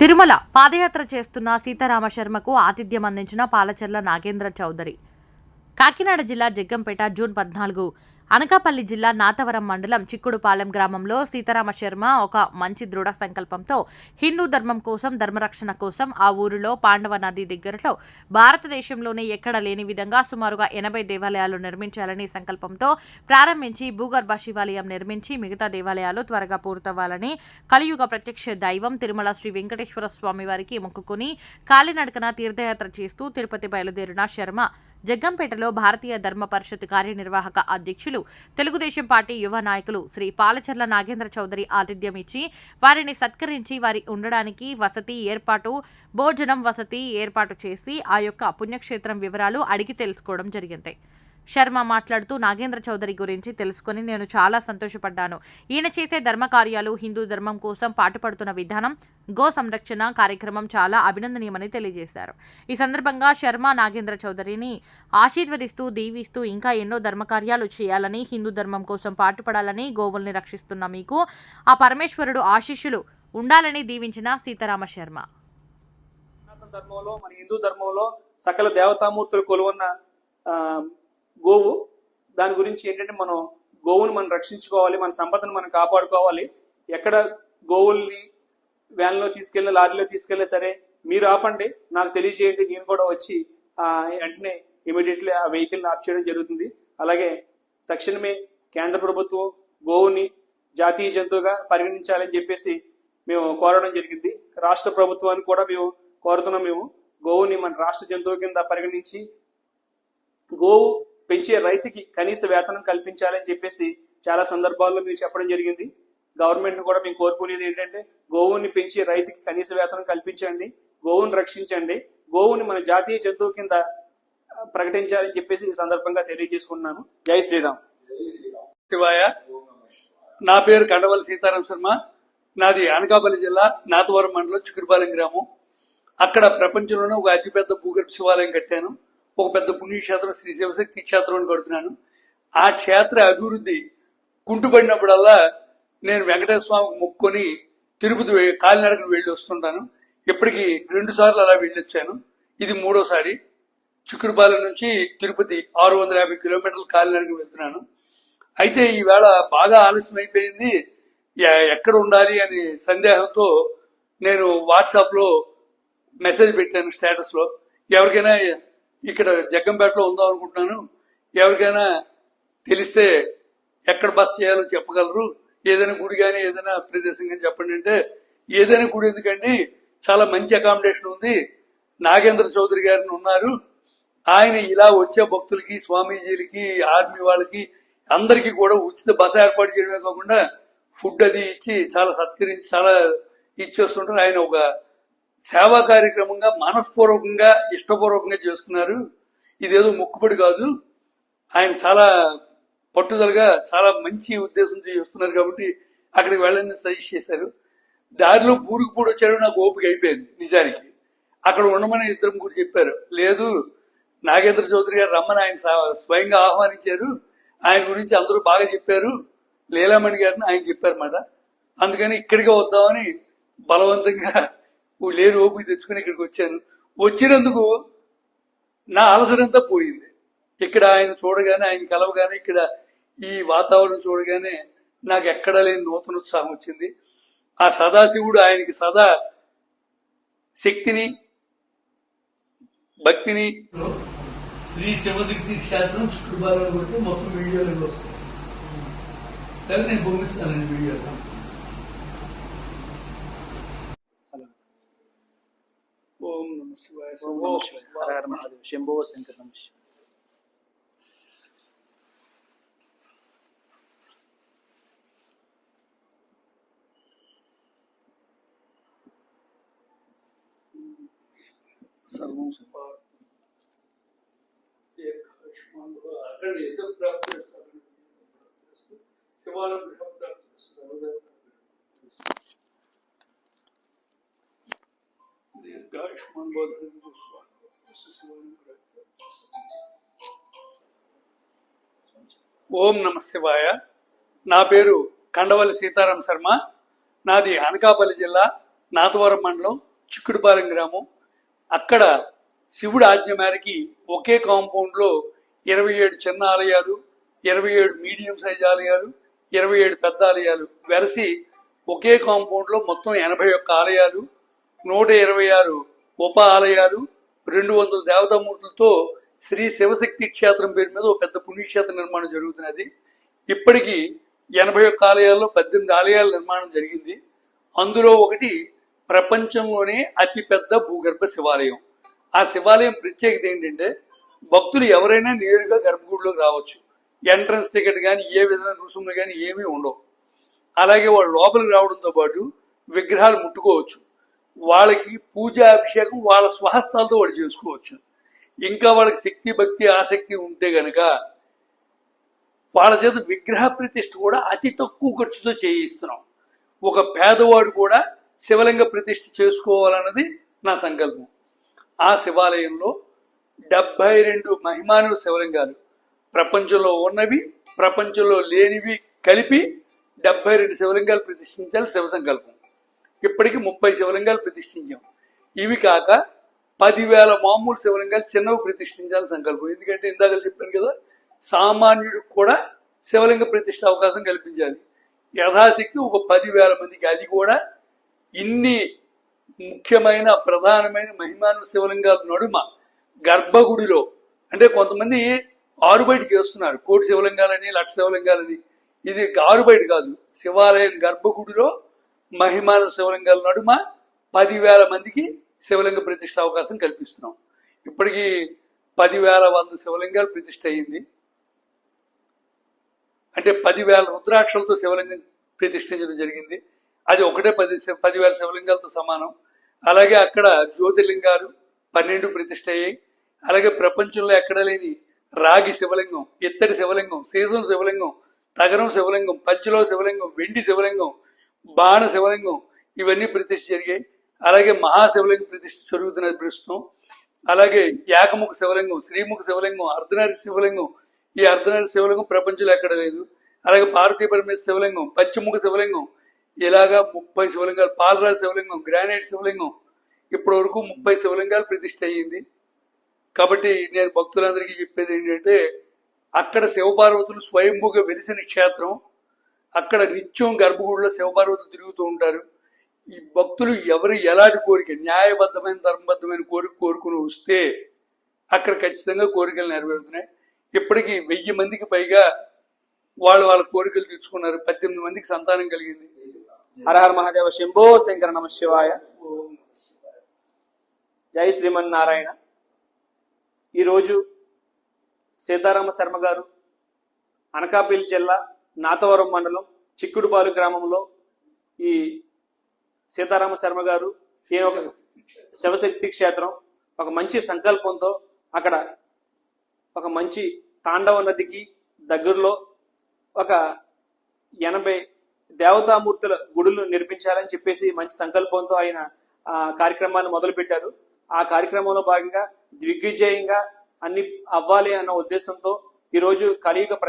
తిరుమల పాదయాత్ర చేస్తున్న సీతారామ శర్మకు ఆతిథ్యం అందించిన పాలచర్ల నాగేంద్ర చౌదరి. కాకినాడ జిల్లా జగ్గంపేట జూన్ పద్నాలుగు అనకాపల్లి జిల్లా నాతవరం మండలం చిక్కుడుపాలెం గ్రామంలో సీతారామ శర్మ ఒక మంచి దృఢ సంకల్పంతో హిందూ ధర్మం కోసం ధర్మరక్షణ కోసం ఆ ఊరిలో పాండవ నది దగ్గరలో భారతదేశంలోనే ఎక్కడ లేని విధంగా సుమారుగా ఎనభై దేవాలయాలు నిర్మించాలని సంకల్పంతో ప్రారంభించి భూగర్భ శివాలయం నిర్మించి మిగతా దేవాలయాలు త్వరగా పూర్తవ్వాలని కలియుగ ప్రత్యక్ష దైవం తిరుమల శ్రీ వెంకటేశ్వర స్వామి వారికి మొక్కుకుని కాలినడకన తీర్థయాత్ర చేస్తూ తిరుపతి బయలుదేరిన శర్మ జగ్గంపేటలో భారతీయ ధర్మ పరిషత్ కార్యనిర్వాహక అధ్యక్షులు తెలుగుదేశం పార్టీ యువ నాయకులు శ్రీ పాలచర్ల నాగేంద్ర చౌదరి ఆతిథ్యం ఇచ్చి వారిని సత్కరించి వారి ఉండడానికి వసతి ఏర్పాటు భోజనం వసతి ఏర్పాటు చేసి ఆ యొక్క పుణ్యక్షేత్రం వివరాలు అడిగి తెలుసుకోవడం జరిగింది. శర్మ మాట్లాడుతూ నాగేంద్ర చౌదరి గురించి తెలుసుకొని నేను చాలా సంతోషపడ్డాను. ఈయన చేసే ధర్మ కార్యాలు హిందూ ధర్మం కోసం పాటుపడుతున్న విధానం గో సంరక్షణ కార్యక్రమం చాలా అభినందనీయమని తెలియజేశారు. ఈ సందర్భంగా శర్మ నాగేంద్ర చౌదరిని ఆశీర్వదిస్తూ దీవిస్తూ ఇంకా ఎన్నో ధర్మకార్యాలు చేయాలని హిందూ ధర్మం కోసం పాటుపడాలని గోవుల్ని రక్షిస్తున్న మీకు ఆ పరమేశ్వరుడు ఆశీస్సులు ఉండాలని దీవించిన సీతారామ శర్మ. ధర్మంలో మన హిందూ ధర్మంలో సకల దేవతామూర్తులు కొలువున్న గోవు. దాని గురించి ఏంటంటే మనం గోవును మనం రక్షించుకోవాలి మన సంపదను మనం కాపాడుకోవాలి. ఎక్కడ గోవుల్ని వ్యాన్లో తీసుకెళ్ళి లారీలో తీసుకెళ్ళినా సరే మీరు ఆపండి. నాకు తెలియజేయండి. నేను కూడా వచ్చి వెంటనే ఇమీడియట్లీ ఆ వెహికల్ని ఆఫ్ చేయడం జరుగుతుంది. అలాగే తక్షణమే కేంద్ర ప్రభుత్వం గోవుని జాతీయ జంతువుగా పరిగణించాలని చెప్పేసి మేము కోరడం జరిగింది. రాష్ట్ర ప్రభుత్వాన్ని కూడా మేము కోరుతున్నాం. మేము గోవుని మన రాష్ట్ర జంతువు కింద పరిగణించి గోవు పెంచే రైతుకి కనీస వేతనం కల్పించాలని చెప్పేసి చాలా సందర్భాల్లో మీరు చెప్పడం జరిగింది. గవర్నమెంట్ కూడా మేము కోరుకునేది ఏంటంటే గోవుని పెంచి రైతుకి కనీస వేతనం కల్పించండి గోవుని రక్షించండి గోవుని మన జాతీయ జంతువు కింద ప్రకటించాలని చెప్పేసి ఈ సందర్భంగా తెలియజేసుకుంటున్నాను. జై శ్రీరామ్. శివాయ. నా పేరు కండవల్లి సీతారాం శర్మ. నాది అనకాపల్లి జిల్లా నాతవరం మండలం చిక్కుడుపాలెం గ్రామం. అక్కడ ప్రపంచంలోనే ఒక అతిపెద్ద భూగర్భ శివాలయం కట్టాను. ఒక పెద్ద పుణ్యక్షేత్రం శ్రీ శివశక్తి క్షేత్రం అని కడుతున్నాను. ఆ క్షేత్ర అభివృద్ధి కుంటుపడినప్పుడల్లా నేను వెంకటేశ్వర స్వామికి మొక్కుకొని తిరుపతి కాలినడకను వెళ్ళి వస్తుంటాను. ఇప్పటికి రెండు సార్లు అలా వెళ్ళొచ్చాను. ఇది మూడోసారి. చిక్కుడుపాలెం నుంచి తిరుపతి ఆరు వందల యాభై కిలోమీటర్లు కాలినడక వెళ్తున్నాను. అయితే ఈవేళ బాగా ఆలస్యం అయిపోయింది. ఎక్కడ ఉండాలి అని సందేహంతో నేను వాట్సాప్లో మెసేజ్ పెట్టాను స్టేటస్లో. ఎవరికైనా ఇక్కడ జగ్గంపేటలో ఉందాం అనుకుంటున్నాను ఎవరికైనా తెలిస్తే ఎక్కడ బస్ చేయాలో చెప్పగలరు. ఏదైనా గుడి కానీ ఏదైనా ప్రదేశం కానీ చెప్పండి అంటే ఏదైనా గుడి ఎందుకండి? చాలా మంచి అకామిడేషన్ ఉంది. నాగేంద్ర చౌదరి గారిని ఉన్నారు. ఆయన ఇలా వచ్చే భక్తులకి స్వామీజీలకి ఆర్మీ వాళ్ళకి అందరికీ కూడా ఉచిత బస ఏర్పాటు చేయడమే కాకుండా ఫుడ్ అది ఇచ్చి చాలా సత్కరించి చాలా ఇచ్చేస్తుంటారు. ఆయన ఒక సేవా కార్యక్రమంగా మనస్పూర్వకంగా ఇష్టపూర్వకంగా చేస్తున్నారు. ఇదేదో మొక్కుబడి కాదు. ఆయన చాలా పట్టుదలగా చాలా మంచి ఉద్దేశంతో చేస్తున్నారు కాబట్టి అక్కడికి వెళ్ళని సజెస్ట్ చేశారు. దారిలో బూరుకు పూడి వచ్చాడు నాకు ఓపిక అయిపోయింది నిజానికి. అక్కడ ఉండమని ఇద్దరు ముగ్గురు చెప్పారు. లేదు నాగేంద్ర చౌదరి గారు రమ్మని ఆయన స్వయంగా ఆహ్వానించారు. ఆయన గురించి అందరూ బాగా చెప్పారు. లీలామణి గారిని ఆయన చెప్పారన్నమాట. అందుకని ఇక్కడికే వద్దామని బలవంతంగా లేని ఓపిక తెచ్చుకుని ఇక్కడికి వచ్చాను. వచ్చినందుకు నా అలసరంతా పోయింది. ఇక్కడ ఆయన చూడగానే ఆయన కలవగానే ఇక్కడ ఈ వాతావరణం చూడగానే నాకు ఎక్కడ లేని నూతన ఉత్సాహం వచ్చింది. ఆ సదాశివుడు ఆయనకి సదా శక్తిని భక్తిని శ్రీ శివశక్తి క్షేత్రం చుట్టుబాలను కొట్టి మొత్తం వీడియోలు వస్తాయి. నేను పంపిస్తానండి వీడియోలో ఓం నమ శివాయ ఓం నమః శివాయ. హర హర మహాదేవ్ శంభో శంకర్ నమః శివాయ. సర్వం శుభా అక్కడ యశ ప్రాప్తి శివానంద ప్రాప్తి దీర్ఘాయుష్మాన్ బోధన ఓం నమ శివాయ. నా పేరు కండవల్లి సీతారాం శర్మ. నాది అనకాపల్లి జిల్లా నాతవరం మండలం చిక్కుడుపాలెం గ్రామం. అక్కడ శివుడు ఆజ్ఞ మేరకి ఒకే కాంపౌండ్లో ఇరవై ఏడు చిన్న ఆలయాలు ఇరవై ఏడు మీడియం సైజ్ ఆలయాలు ఇరవై ఏడు పెద్ద ఆలయాలు వెరసి ఒకే కాంపౌండ్లో మొత్తం ఎనభై ఒక్క ఆలయాలు నూట ఇరవై ఆరు ఉప ఆలయాలు రెండు వందల దేవతామూర్తులతో శ్రీ శివశక్తి క్షేత్రం పేరు మీద ఒక పెద్ద పుణ్యక్షేత్ర నిర్మాణం జరుగుతున్నది. ఇప్పటికీ ఎనభై ఒక్క ఆలయాల్లో పద్దెనిమిది ఆలయాల నిర్మాణం జరిగింది. అందులో ఒకటి ప్రపంచంలోనే అతిపెద్ద భూగర్భ శివాలయం. ఆ శివాలయం ప్రత్యేకత ఏంటంటే భక్తులు ఎవరైనా నేరుగా గర్భగుడిలోకి రావచ్చు. ఎంట్రన్స్ టికెట్ కానీ ఏ విధమైన రుసుములు కానీ ఏమీ ఉండవు. అలాగే వాళ్ళు లోపలికి రావడంతో పాటు విగ్రహాలు ముట్టుకోవచ్చు. వాళ్ళకి పూజా అభిషేకం వాళ్ళ స్వహస్తాలతో వాళ్ళు చేసుకోవచ్చు. ఇంకా వాళ్ళకి శక్తి భక్తి ఆసక్తి ఉంటే గనక వాళ్ళ చేత విగ్రహ ప్రతిష్ఠ కూడా అతి తక్కువ ఖర్చుతో చేయిస్తున్నాం. ఒక పేదవాడు కూడా శివలింగ ప్రతిష్ఠ చేసుకోవాలన్నది నా సంకల్పం. ఆ శివాలయంలో డెబ్బై రెండు మహిమాను శివలింగాలు ప్రపంచంలో ఉన్నవి ప్రపంచంలో లేనివి కలిపి డెబ్బై రెండు శివలింగాలు ప్రతిష్ఠించాలి శివ సంకల్పం. ఇప్పటికీ ముప్పై శివలింగాలు ప్రతిష్ఠించాం. ఇవి కాక పదివేల మామూలు శివలింగాలు చిన్నవి ప్రతిష్ఠించాలని సంకల్పం. ఎందుకంటే ఇందాక చెప్పాను కదా సామాన్యుడికి కూడా శివలింగ ప్రతిష్ట అవకాశం కల్పించాలి. యథాశక్తి ఒక పదివేల మందికి. అది కూడా ఇన్ని ముఖ్యమైన ప్రధానమైన మహిమాను శివలింగాల నడుమ గర్భగుడిలో. అంటే కొంతమంది ఆరుబయట చేస్తున్నారు. కోటి శివలింగాలని లక్ష శివలింగాలని. ఇది ఆరుబయట కాదు. శివాలయం గర్భగుడిలో మహిమాన శివలింగాల నడుమ పదివేల మందికి శివలింగ ప్రతిష్ట అవకాశం కల్పిస్తున్నాం. ఇప్పటికీ పదివేల వంద శివలింగాలు ప్రతిష్ట అయింది అంటే పదివేల రుద్రాక్షలతో శివలింగం ప్రతిష్ఠించడం జరిగింది. అది ఒకటే పది శివ- పదివేల శివలింగాలతో సమానం. అలాగే అక్కడ జ్యోతిర్లింగాలు పన్నెండు ప్రతిష్ట అయ్యాయి. అలాగే ప్రపంచంలో ఎక్కడ లేని రాగి శివలింగం ఇత్తడి శివలింగం సీసం శివలింగం తగరం శివలింగం పచ్చిలో శివలింగం వెండి శివలింగం బాణ శివలింగం ఇవన్నీ ప్రతిష్ఠ జరిగాయి. అలాగే మహాశివలింగం ప్రతిష్ఠ జరుగుతున్నది ప్రస్తుతం. అలాగే ఏకముఖ శివలింగం శ్రీముఖ శివలింగం అర్ధనారి శివలింగం. ఈ అర్ధనారి శివలింగం ప్రపంచంలో ఎక్కడ లేదు. అలాగే భారతీయ పరమేశ్వర శివలింగం పంచముఖ శివలింగం ఇలాగా ముప్పై శివలింగాలు పాలరాజు శివలింగం గ్రానైట్ శివలింగం ఇప్పటి వరకు ముప్పై శివలింగాలు ప్రతిష్ఠ అయ్యింది. కాబట్టి నేను భక్తులందరికీ చెప్పేది ఏంటంటే అక్కడ శివపార్వతులు స్వయంభూగా వెలిసిన క్షేత్రం అక్కడ నిత్యం గర్భగుడిలో శివపార్వతులు తిరుగుతూ ఉంటారు. ఈ భక్తులు ఎవరు ఎలాంటి కోరిక? న్యాయబద్ధమైన ధర్మబద్ధమైన కోరిక కోరుకుని వస్తే అక్కడ ఖచ్చితంగా కోరికలు నెరవేరుతున్నాయి. ఇప్పటికీ వెయ్యి మందికి పైగా వాళ్ళు వాళ్ళ కోరికలు తీర్చుకున్నారు. పద్దెనిమిది మందికి సంతానం కలిగింది. హరహర మహాదేవ శంభో శంకర నమ శివాయ. జై శ్రీమన్నారాయణ. ఈరోజు సీతారామ శర్మ గారు అనకాపల్లి జిల్లా నాతవరం మండలం చిక్కుడుపాలు గ్రామంలో ఈ సీతారామ శర్మ గారు శివశక్తి క్షేత్రం ఒక మంచి సంకల్పంతో అక్కడ ఒక మంచి తాండవ నదికి దగ్గరలో ఒక ఎనభై దేవతామూర్తుల గుడులు నిర్మించాలని చెప్పేసి మంచి సంకల్పంతో ఆయన ఆ కార్యక్రమాన్ని మొదలుపెట్టారు. ఆ కార్యక్రమంలో భాగంగా దిగ్విజయంగా అన్ని అవ్వాలి అన్న ఉద్దేశంతో ఈరోజు కలియుగ